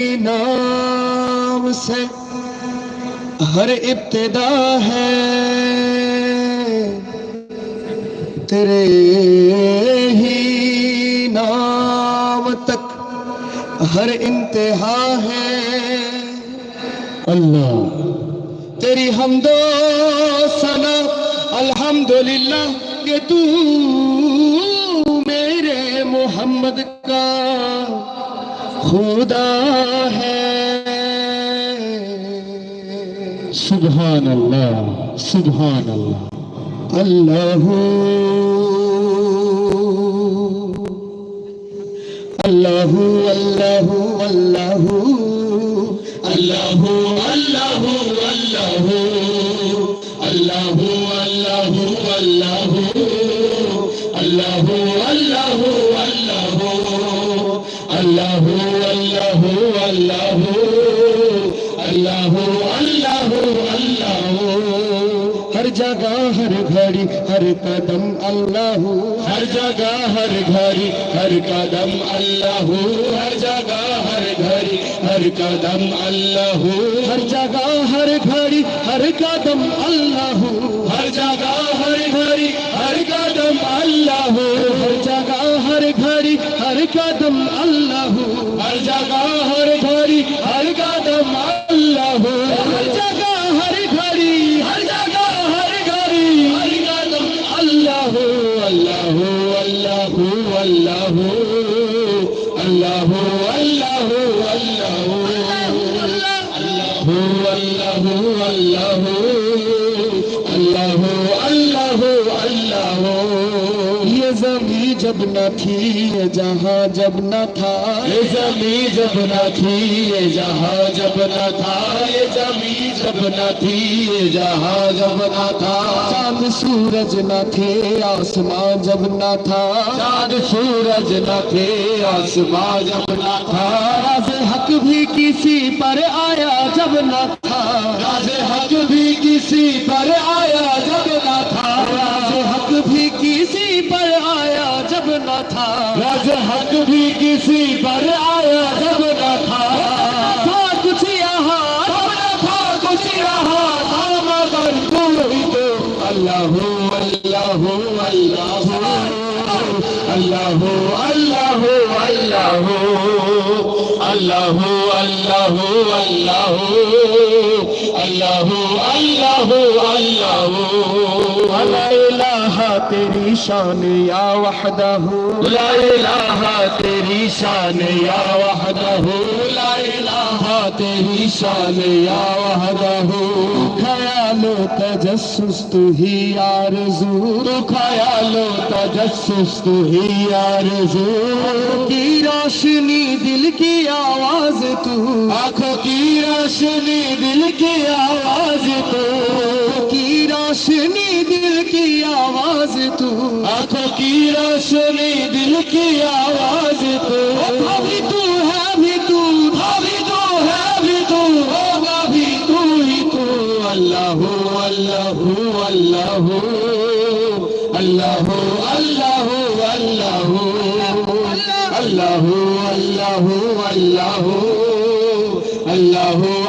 نام سے ہر ابتدا ہے۔ تیرے ہی نام تک ہر انتہا ہے۔ اللہ، تیری حمد و سنا الحمدللہ کہ تُو میرے محمد খুদা সুবহান আল্লাহ সুবহান আল্লাহ আল্লাহ। আল্লাহ আল্লাহ আল্লাহ। আল্লাহ আল্লাহ আল্লাহ। আল্লাহ আল্লাহ আল্লাহ। আল্লাহ আল্লাহ। اللہ اللہ اللہ اللہ۔ ہر جگہ ہر گھڑی، ہر قدم اللہ۔ ہر جگہ ہر گھڑی، ہر قدم اللہ۔ ہر جگہ ہر گھڑی، ہر قدم اللہ۔ ہر جگہ ہر گھڑی، ہر قدم اللہ۔ ہر جگہ ہر گھڑی، ہر قدم اللہ۔ ہر جگہ ہر گھڑی، ہر قدم جب نہ تھی یہ جہاں جب نہ تھا یہ زمین جب نہ تھی یہ جہاں جب نہ تھا یہ زمین جب نہ تھی یہ جہاں جب نہ تھا چاند سورج نہ تھے آسمان جب نہ تھا چاند سورج نہ تھے آسمان جب نہ تھا راز حق بھی کسی پر آیا جب نہ تھا راز حق بھی کسی پر آیا جب نہ تھا हक भी किसी पर आया जब न था था कुछ यहाँ जब न था कुछ यहाँ था मगर तू ही तो अल्लाह अल्लाह अल्लाह अल्लाह अल्लाह अल्लाह अल्लाह अल्लाह अल्लाह अल्लाह अल्लाह अल्लाह ইলাহা তেরি শান ইয়া ওয়াহদাহু। লা ইলাহা তেরি শান ইয়া ওয়াহদাহু। লা ইলাহা তেরি শান ইয়া ওয়াহদাহু। খয়াল তাজাসসুস তু হি আরজু। খয়াল তাজাসসুস তু আরজু। কি রোশনি দিল কি आवाज तू आंखों की रोशनी दिल की आवाज तू की रोशनी दिल की आवाज तू आंखों की रोशनी दिल की आवाज तू अभी तू है भी तू अभी तू है भी तू होगा भी तू ही तू अल्लाह अल्लाह अल्लाह अल्लाह अल्लाह अल्लाह अल्लाह अल्लाह अल्लाह अल्लाह अल्लाह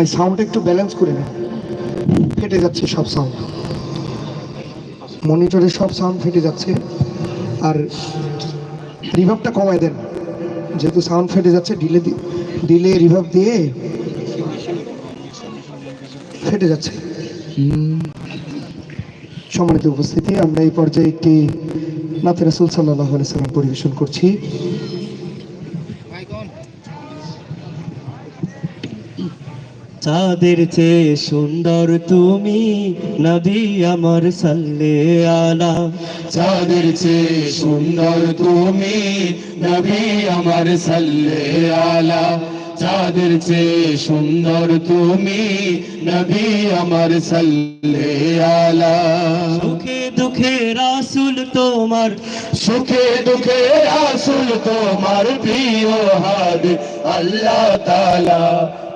এই সাউন্ডটা একটু ব্যালেন্স করে নেন ফেটে যাচ্ছে সব সাউন্ড মনিটরের সব সাউন্ড ফেটে যাচ্ছে। আর রিভাবটা কমায় দেন। যেহেতু সাউন্ড ফেটে যাচ্ছে ডিলে ডিলে রিভাব দিয়ে ফেটে যাচ্ছে। সম্মানিত উপস্থিতি, আমরা এই পর্যায়ে একটি নাতে রাসুল সাল্লাহ সাল্লাম পরিবেশন করছি। চাঁদের চেয়ে সুন্দর তুমি নদী আমার সাল্লে আলা। চাঁদের চেয়ে সুন্দর তুমি নবী আমার সাল্লে আলা। চাঁদের চেয়ে সুন্দর তুমি নবী আমার সাল্লে আলা। সুখে দুঃখে রাসুল তোমার, সুখে দুঃখে আসুল তোমার প্রিয় হাদ আল্লাহ তালা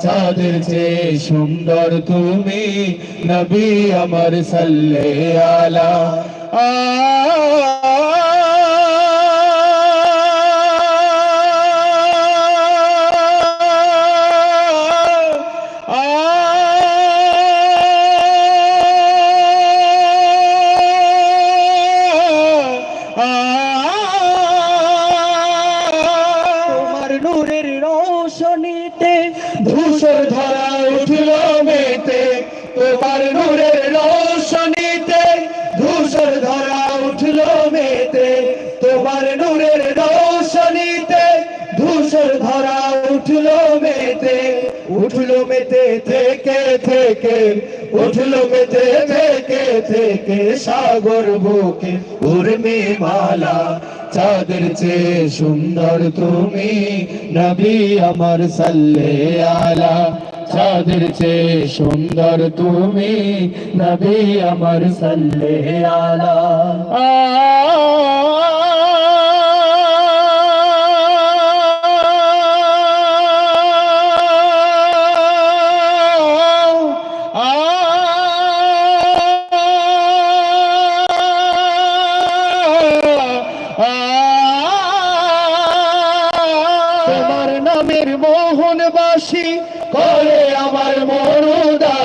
চাঁদের চেয়ে সুন্দর তুমি নবী আমার সাল্লে আলা। তোমার রোশনীতে ধূসর ধরা উঠল মেতে তোমার নূরের রোশনীতে, ধূসর ধরা উঠল মেতে তোমার নূরের রোশনীতে, ধূসর ধরা উঠল মেতে উঠল মেতে থেকে থেকে উঠল মেতে থেকে থেকে সাগর বুকে উর্মি মালা। চাঁদের চেয়ে সুন্দর তুমি নবী আমার সাল্লে আলা। চাঁদের চেয়ে সুন্দর তুমি নবী আমার সাল্লে আলা।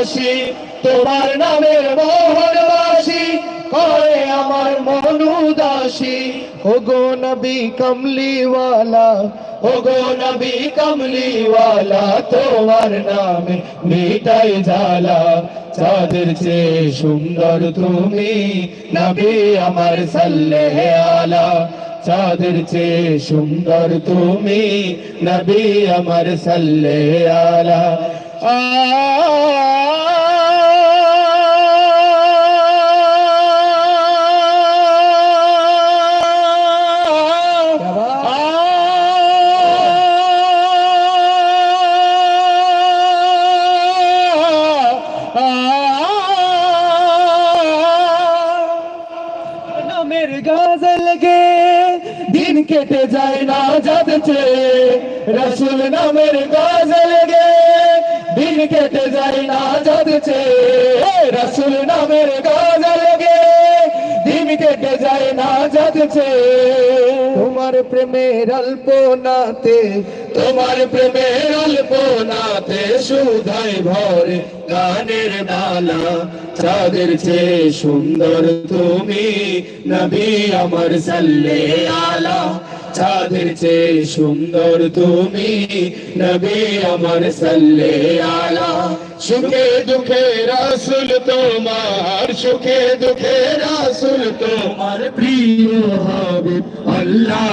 মনুদাসী তোমার নামের মোহনবাসী করে আমার মনুদাসী ও গো নবী কমলিওয়ালা গো নবী কমলিওয়ালা, তোমার নামে মিটাই জালা চাঁদের চেয়ে সুন্দর তুমি, নবী আমার সাল্লে আলা। চাঁদের চেয়ে সুন্দর তুমি, নবী আমার সাল্লে আলা। কেটে যায় না যাচ্ছে। রসুল নামের গাজল গে দিন কেটে যায় না যাচ্ছে। রসুল নামের গাজল গে দিন কেটে যায় না যাচ্ছে। তোমার প্রেমের অল্পনাতে তোমার প্রেমের অল্পনাতে সুধাই ভরে গানের ডালা চাঁদের চেয়ে সুন্দর তুমি নবী আমার সাল্লে আলা। চাঁদের চেয়ে সুন্দর তুমি নবী আমার সাল্লে আলা। সুখে দুঃখে রাসুল তোমার, সুখে দুঃখে রাসুল তোমার প্রিয় হবে আল্লাহ